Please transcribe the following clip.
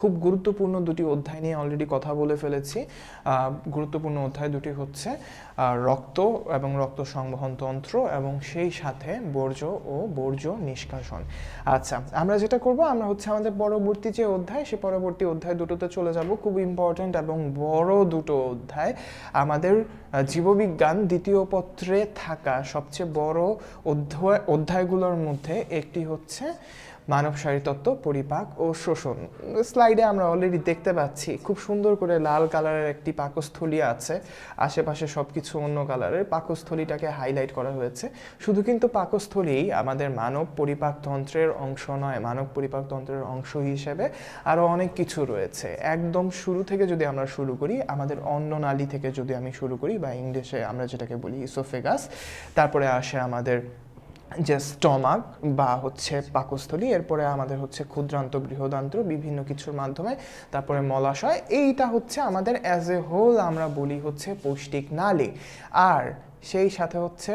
খুব গুরুত্বপূর্ণ দুটি অধ্যায় নিয়ে অলরেডি কথা বলে ফেলেছি। গুরুত্বপূর্ণ অধ্যায় দুটি হচ্ছে রক্ত এবং রক্ত সংবহন তন্ত্র এবং সেই সাথে বর্জ্য ও বর্জ্য নিষ্কাশন। আচ্ছা আমরা যেটা করব, আমরা হচ্ছে আমাদের পরবর্তী যে অধ্যায়, সে পরবর্তী অধ্যায় দুটোতে চলে যাব। খুব ইম্পর্ট্যান্ট এবং বড় দুটো অধ্যায়। আমাদের জীববিজ্ঞান দ্বিতীয় পত্রে থাকা সবচেয়ে বড় অধ্যায়, অধ্যায়গুলোর মধ্যে একটি হচ্ছে মানব শারীরতত্ত্ব, পরিপাক ও শোষণ। স্লাইডে আমরা অলরেডি দেখতে পাচ্ছি, খুব সুন্দর করে লাল কালারের একটি পাকস্থলী আছে। আশেপাশে সব কিছু অন্য কালারের। পাকস্থলীটাকে হাইলাইট করা হয়েছে। শুধু কিন্তু পাকস্থলীই আমাদের মানব পরিপাকতন্ত্রের অংশ নয়, মানব পরিপাকতন্ত্রের অংশ হিসেবে আরও অনেক কিছু রয়েছে। একদম শুরু থেকে যদি আমরা শুরু করি, আমাদের অন্ননালী থেকে যদি আমি শুরু করি, বা ইংলিশে আমরা যেটাকে বলি ইসোফেগাস তারপরে আসে আমাদের যে স্টমাক বা হচ্ছে পাকস্থলী, এরপরে আমাদের হচ্ছে ক্ষুদ্রান্ত বৃহদান্ত্র বিভিন্ন কিছুর মাধ্যমে, তারপরে মলাশয়, এইটা হচ্ছে আমাদের অ্যাজ এ হোল আমরা বলি হচ্ছে পৌষ্টিক নালী। আর সেই সাথে হচ্ছে